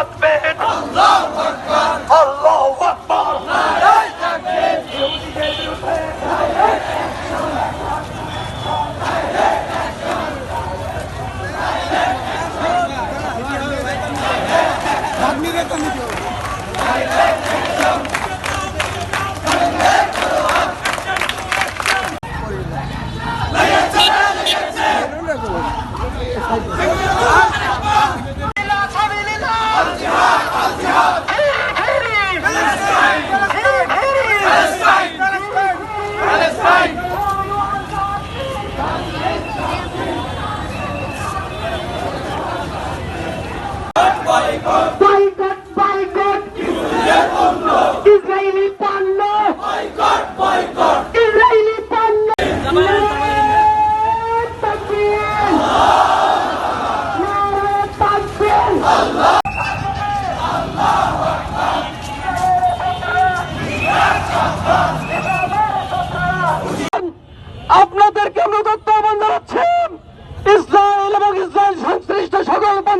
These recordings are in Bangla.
থাকবেন আল্লাহ আকবর Direct action! Direct action! Direct action!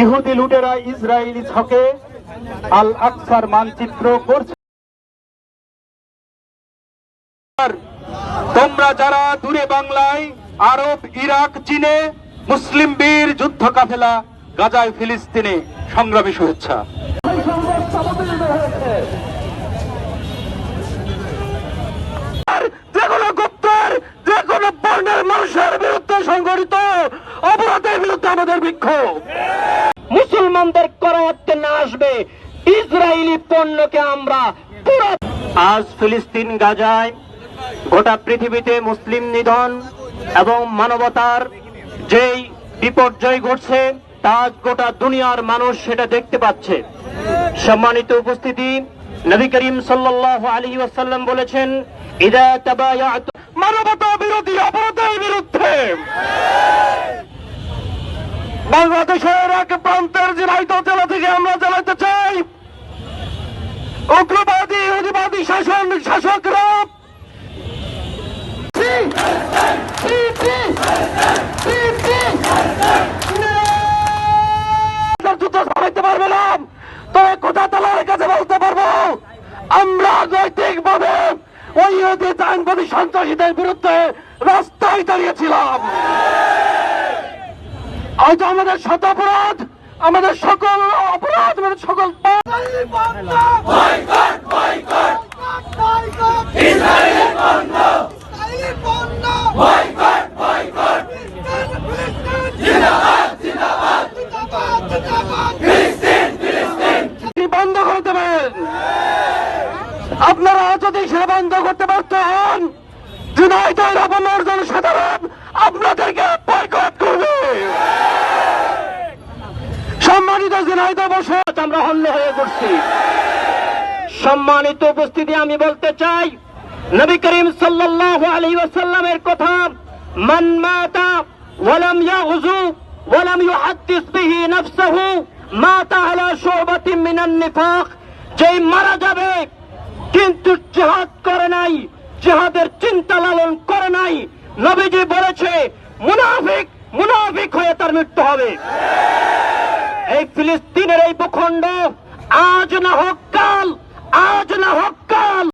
ইহুদি লুটেরা ইসরায়েলি ছকে আল আকসার মানচিত্র করছে। তোমরা যারা দূরে বাংলায়, আরব, ইরাক, চীনে, মুসলিম বীর, যুদ্ধ কাফেলা, গাজায়, ফিলিস্তিনে সংগ্রামী শুভেচ্ছা। যে কোনো গুপ্তের, যে কোনো বর্ণের মানুষের বিরুদ্ধে সংঘটিত অপরাধের বিরুদ্ধে আমাদের বিক্ষোভ। মুসলমানদের করায়ত্তে না আসবে, ইসরায়েলি পণ্যকে আমরা পুরো আজ ফিলিস্তিন গাজায় গোটা পৃথিবীতে মুসলিম নিধন এবং মানবতার যেই বিপর্যয় ঘটছে, তা গোটা দুনিয়ার মানুষ সেটা দেখতে পাচ্ছে। সম্মানিত উপস্থিতি, নবী করিম সাল্লাল্লাহু আলাইহি ওয়াসাল্লাম বলেছেন, ইদা তাবায়াত মানবতা বিরোধী অপরাধের বিরুদ্ধে বাংলাদেশের এক প্রান্তের জেলা থেকে আমরা জানাতে চাই, উগ্রবাদী ইহুদিবাদী শাসন শাসকরা। তবে কাছে পারব? আমরা ওই সন্ত্রাসীদের বিরুদ্ধে রাস্তায় দাঁড়িয়েছিলাম। হয়তো আমাদের শত অপরাধ, আমাদের সকল অপরাধ, আমাদের সকল বন্ধ করে দেবেন? আপনারা যদি সেটা বন্ধ করতে পারতেন জুনাইদের অপমর জনসাধারণ, আপনাদেরকে বয়কট করবে। সম্মানিত জুনাইদ বসে আমরা হল্য হয়ে পড়ছি সম্মানিত উপস্থিতি আমি বলতে চাই, নবী করিম সাল্লাল্লাহু আলাইহি ওয়াসাল্লামের কথা, মান মাতা ওয়ালাম ইয়াগজু ওয়ালাম ইউহাদ্দিস বিহি নাফসাহু, মাতা আলা শুবাতিন মিনান নিফাক। যেই মারা যাবে, কিন্তু জিহাদ করে নাই জিহাদের চিন্তা লালন করে নাই। নবীজি বলেছে, মুনাফিক মুনাফিক হয়ে তার মৃত্যু হবে। এই ফিলিস্তিনের এই ভূখণ্ড আজ না হোক কাল, আজ না হোক